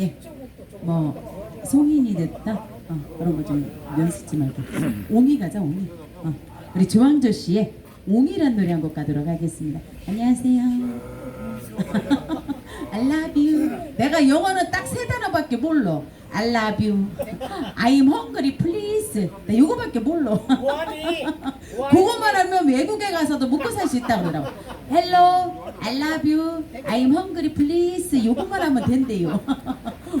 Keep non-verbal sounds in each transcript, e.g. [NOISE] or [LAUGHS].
예, 뭐 송인이 됐다? 어, 그런 거 좀 연습 좀 말고. 옹이 가자 옹이. 어, 우리 조항조 씨의 옹이란 노래 한 곡 가도록 하겠습니다. 안녕하세요. [LAUGHS] I love you. 내가 영어는 딱 세 단어밖에 몰라. I love you. I'm hungry please. 나 요거밖에 몰라? 그거만 하면 외국에 가서도 먹고 살 수 있다고 그러더라고. Hello, I love you, I'm hungry, please. 요것만 하면 된대요.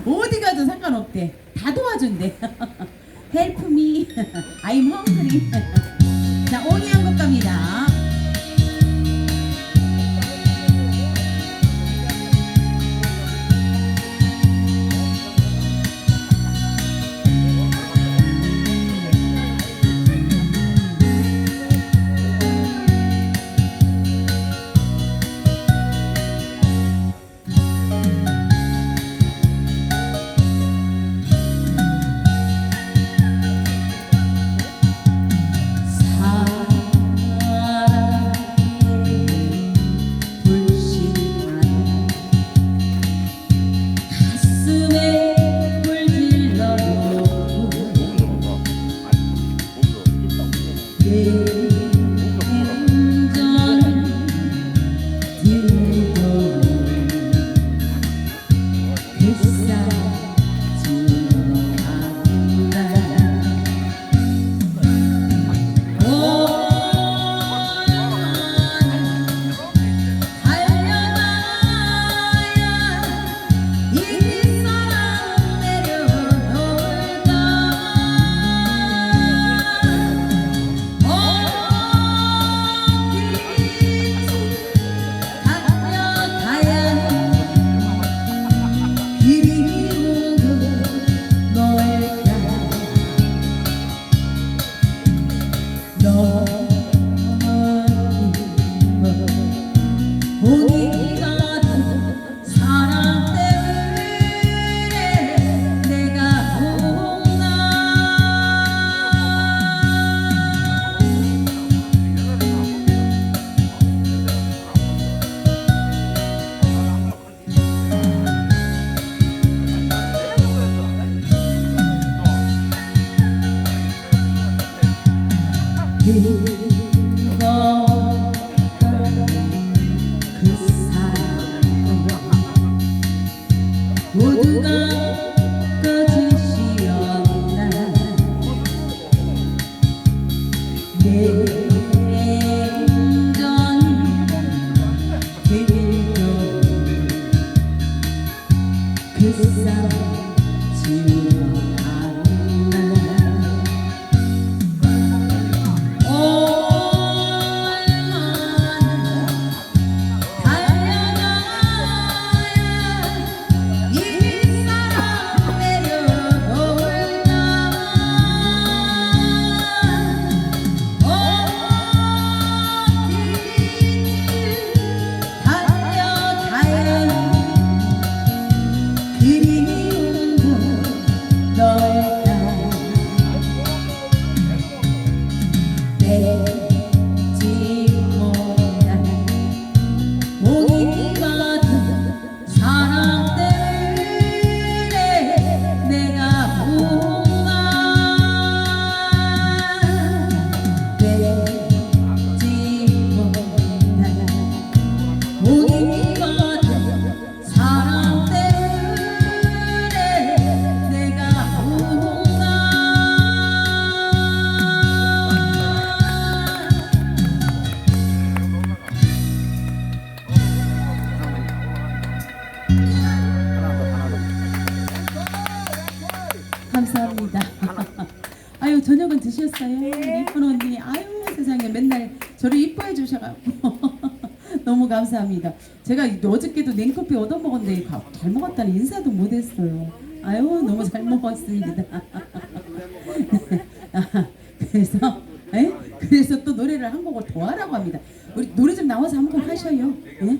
어디 가도 상관없대. 다 도와준대. Help me, I'm hungry. 자, 오니 한곡 갑니다. 내 모두가 거짓이었나 내 행전 그리고 그사 그 저녁은 드셨어요? 우리 이쁜 언니. 아유 세상에 맨날 저를 이뻐해 주셔가지고 [LAUGHS] 너무 감사합니다. 제가 어저께도 냉커피 얻어 먹었는데 가- 잘 먹었다는 인사도 못했어요. 아유 너무 잘 먹었습니다. 아, [LAUGHS] 그래서 에? 그래서 또 노래를 한 곡을 더 하라고 합니다. 우리 노래 좀 나와서 한 곡 하셔요. 예?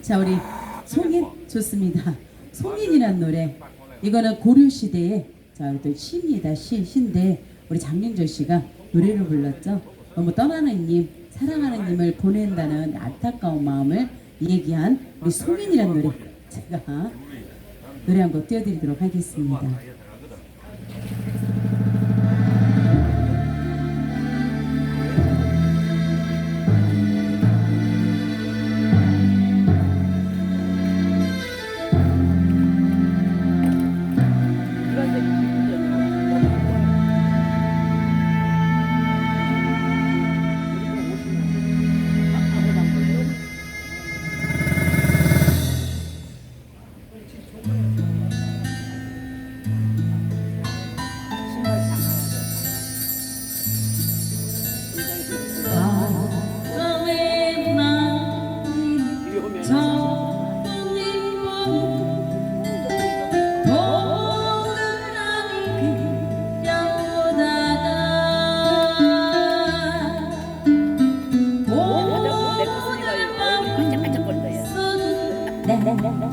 [LAUGHS] 자 우리 송인 좋습니다. 송인이란 노래 이거는 고려 시대에 자또 시입니다. 시 시인데 우리 장윤조 씨가 노래를 불렀죠. 너무 떠나는 님 사랑하는 님을 보낸다는 안타까운 마음을 얘기한 우리 송인이란 노래 제가 노래 한 곡 띄워드리도록 하겠습니다. Yeah.